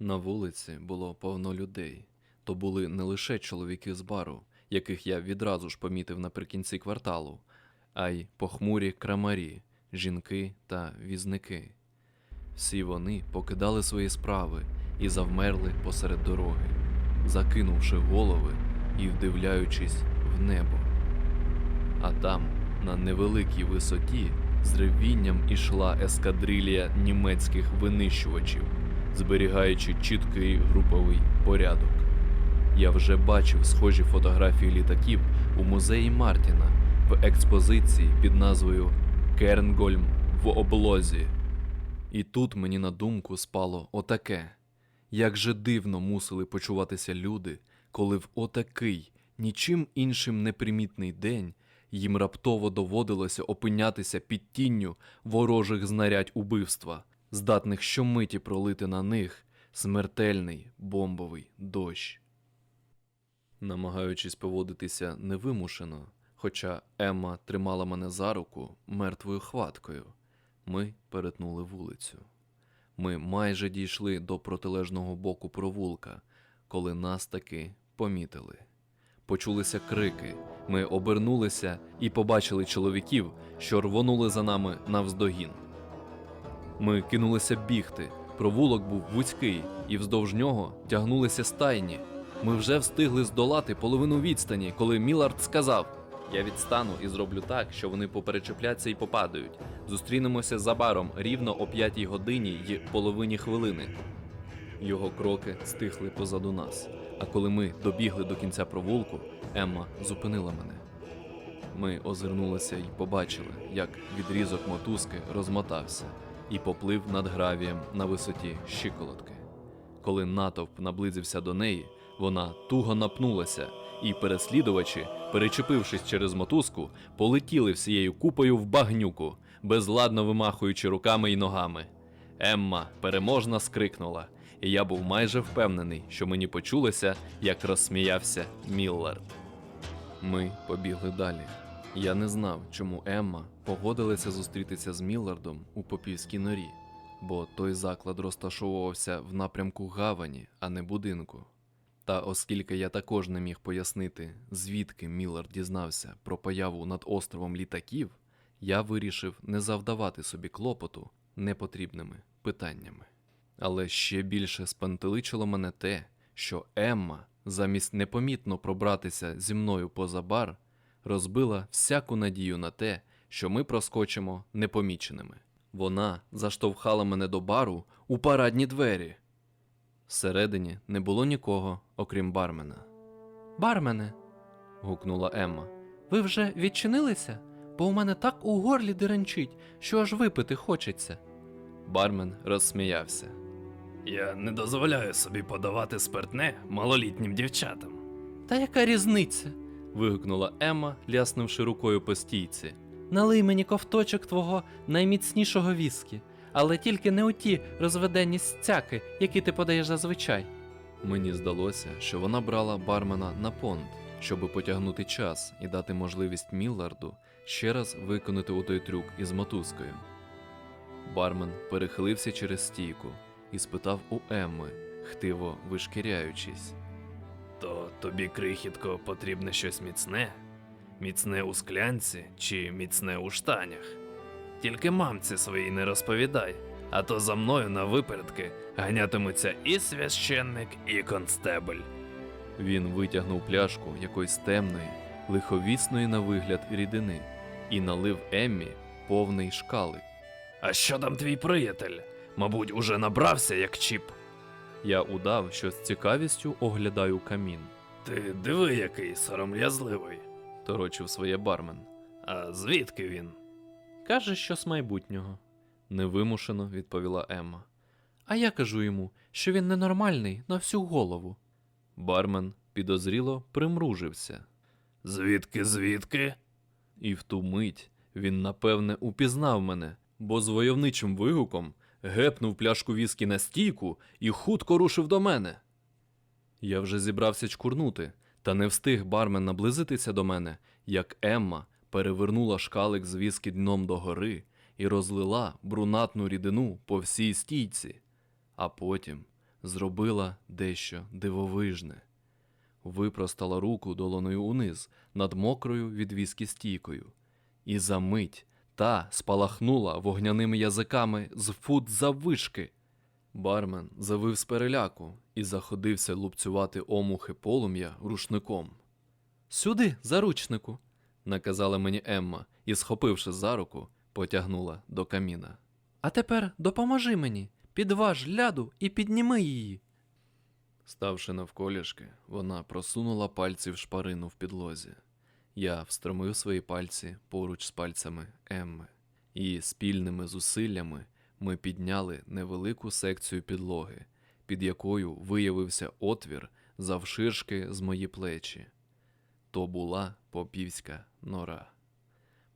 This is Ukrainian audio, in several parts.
На вулиці було повно людей. То були не лише чоловіки з бару, яких я відразу ж помітив наприкінці кварталу, а й похмурі крамарі, жінки та візники. Всі вони покидали свої справи і завмерли посеред дороги, закинувши голови і вдивляючись в небо. А там, на невеликій висоті, з ревінням ішла ескадрилія німецьких винищувачів, зберігаючи чіткий груповий порядок. Я вже бачив схожі фотографії літаків у музеї Мартіна в експозиції під назвою Кернгольм в облозі. І тут мені на думку спало отаке. Як же дивно мусили почуватися люди, коли в отакий, нічим іншим непримітний день їм раптово доводилося опинятися під тінню ворожих знарядь убивства, здатних щомиті пролити на них смертельний бомбовий дощ. Намагаючись поводитися невимушено, хоча Емма тримала мене за руку мертвою хваткою, ми перетнули вулицю. Ми майже дійшли до протилежного боку провулка, коли нас таки помітили. Почулися крики. Ми обернулися і побачили чоловіків, що рвонули за нами навздогін. Ми кинулися бігти. Провулок був вузький, і вздовж нього тягнулися стайні. Ми вже встигли здолати половину відстані, коли Мілард сказав: Я відстану і зроблю так, що вони поперечепляться і попадають. Зустрінемося за баром рівно о п'ятій годині й половині хвилини. Його кроки стихли позаду нас. А коли ми добігли до кінця провулку, Емма зупинила мене. Ми озирнулися і побачили, як відрізок мотузки розмотався і поплив над гравієм на висоті щиколотки. Коли натовп наблизився до неї, вона туго напнулася, і переслідувачі, перечепившись через мотузку, полетіли всією купою в багнюку, безладно вимахуючи руками і ногами. Емма переможно скрикнула, і я був майже впевнений, що мені почулося, як розсміявся Міллард. Ми побігли далі. Я не знав, чому Емма погодилася зустрітися з Міллардом у попівській норі, бо той заклад розташовувався в напрямку гавані, а не будинку. Та оскільки я також не міг пояснити, звідки Міллард дізнався про появу над островом літаків, я вирішив не завдавати собі клопоту непотрібними питаннями. Але ще більше спантеличило мене те, що Емма, замість непомітно пробратися зі мною поза бар, розбила всяку надію на те, що ми проскочимо непоміченими. Вона заштовхала мене до бару у парадні двері. Всередині не було нікого, окрім бармена. Бармене. гукнула Емма. Ви вже відчинилися? Бо у мене так у горлі деренчить, що аж випити хочеться. Бармен розсміявся. Я не дозволяю собі подавати спиртне малолітнім дівчатам. Та яка різниця? Вигукнула Емма, ляснувши рукою по стійці. Налий мені ковточок твого найміцнішого віскі, але тільки не у ті розведені стяки, які ти подаєш зазвичай. Мені здалося, що вона брала бармена на понт, щоби потягнути час і дати можливість Мілларду ще раз виконати у той трюк із мотузкою. Бармен перехилився через стійку і спитав у Емми, хтиво вишкіряючись. То тобі, крихітко, потрібне щось міцне? Міцне у склянці чи міцне у штанях? Тільки мамці своїй не розповідай, а то за мною на випередки ганятимуться і священник, і констебль. Він витягнув пляшку якоїсь темної, лиховісної на вигляд рідини і налив Еммі повний шкалик. А що там твій приятель? Мабуть, уже набрався як чіп. Я удав, що з цікавістю оглядаю камін, Ти диви, який сором'язливий. торочив своє бармен. А звідки він? Каже, що з майбутнього, невимушено відповіла Емма. А я кажу йому, що він ненормальний на всю голову. Бармен підозріло примружився, Звідки, звідки? і в ту мить він напевне упізнав мене, бо з войовничим вигуком гепнув пляшку віскі на стійку і хутко рушив до мене. Я вже зібрався чкурнути, та не встиг бармен наблизитися до мене, як Емма перевернула шкалик з віскі дном догори і розлила брунатну рідину по всій стійці, а потім зробила дещо дивовижне. Випростала руку долоною униз над мокрою від віскі стійкою, і за мить та спалахнула вогняними язиками з фут заввишки. Бармен завив з переляку і заходився лупцювати омухи полум'я рушником. Сюди, заручнику, наказала мені Емма і, схопивши за руку, потягнула до каміна. А тепер допоможи мені, підваж ляду і підніми її. Ставши навколішки, вона просунула пальці в шпарину в підлозі. Я встромив свої пальці поруч з пальцями Емми, і спільними зусиллями ми підняли невелику секцію підлоги, під якою виявився отвір завширшки з мої плечі. То була попівська нора.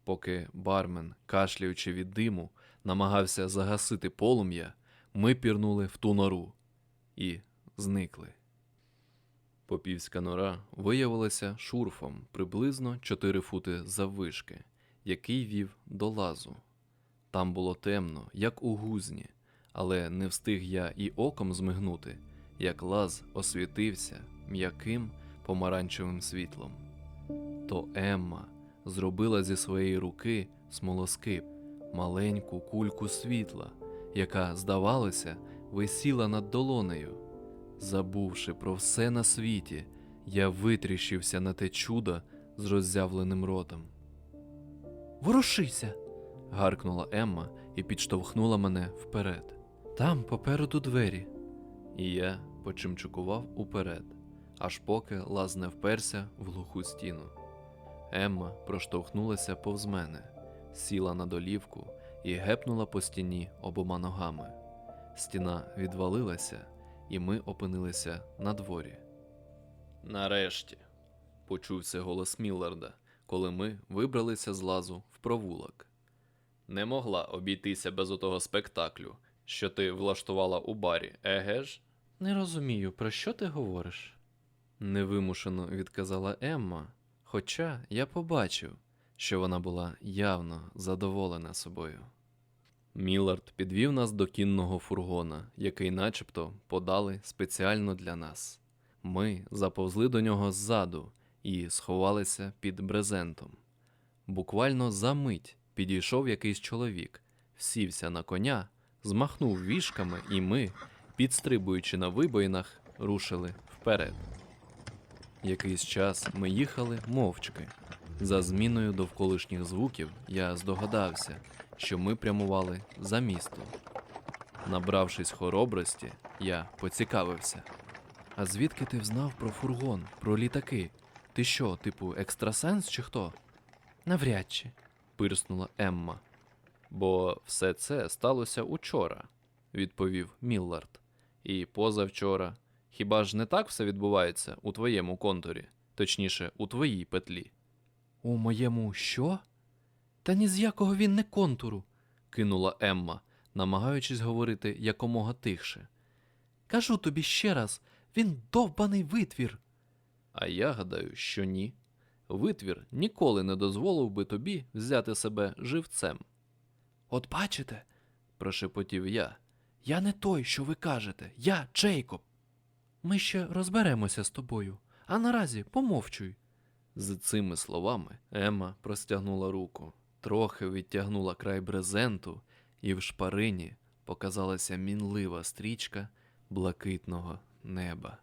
Поки бармен, кашляючи від диму, намагався загасити полум'я, ми пірнули в ту нору і зникли. Попівська нора виявилася шурфом приблизно 4 фути заввишки, який вів до лазу. Там було темно, як у гузні, але не встиг я і оком змигнути, як лаз освітився м'яким помаранчевим світлом. То Емма зробила зі своєї руки смолоскип, маленьку кульку світла, яка, здавалося, висіла над долонею. Забувши про все на світі, я витріщився на те чудо з роззявленим ротом. Ворушися. гаркнула Емма і підштовхнула мене вперед. Там попереду двері. І я почимчукував уперед, аж поки лаз не вперся в глуху стіну. Емма проштовхнулася повз мене, сіла на долівку і гепнула по стіні обома ногами. Стіна відвалилася, і ми опинилися на дворі. Нарешті, почувся голос Мілларда, коли ми вибралися з лазу в провулок. Не могла обійтися без отого спектаклю, що ти влаштувала у барі, еге ж? Не розумію, про що ти говориш? Невимушено відказала Емма, хоча я побачив, що вона була явно задоволена собою. Мілард підвів нас до кінного фургона, який начебто подали спеціально для нас. Ми заповзли до нього ззаду і сховалися під брезентом. Буквально за мить підійшов якийсь чоловік, сівся на коня, змахнув вішками, і ми, підстрибуючи на вибоїнах, рушили вперед. Якийсь час ми їхали мовчки. За зміною довколишніх звуків я здогадався, що ми прямували за місто. Набравшись хоробрості, я поцікавився. А звідки ти взнав про фургон, про літаки? Ти що, типу, екстрасенс чи хто? Навряд чи, пирснула Емма. Бо все це сталося учора, відповів Міллард. І позавчора. Хіба ж не так все відбувається у твоєму контурі, точніше, у твоїй петлі? У моєму що? Та ні з якого він не контуру, кинула Емма, намагаючись говорити якомога тихше. Кажу тобі ще раз, він довбаний витвір. А я гадаю, що ні. Витвір ніколи не дозволив би тобі взяти себе живцем. От бачите, прошепотів я. Я не той, що ви кажете, я Джейкоб. Ми ще розберемося з тобою, а наразі помовчуй. З цими словами Емма простягнула руку, трохи відтягнула край брезенту, і в шпарині показалася мінлива стрічка блакитного неба.